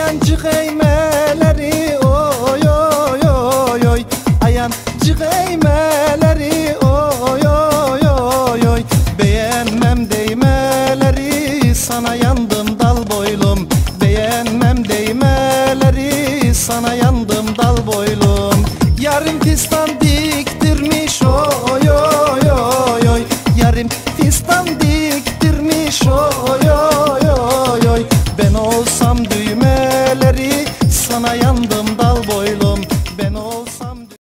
ayancık eymeleri oy oy oy oy. Ayancık eymeleri oy oy oy oy. Beğenmem değmeleri sana yandım dal boylum. Beğenmem değmeleri sana yandım dal boylum. Yarım pistan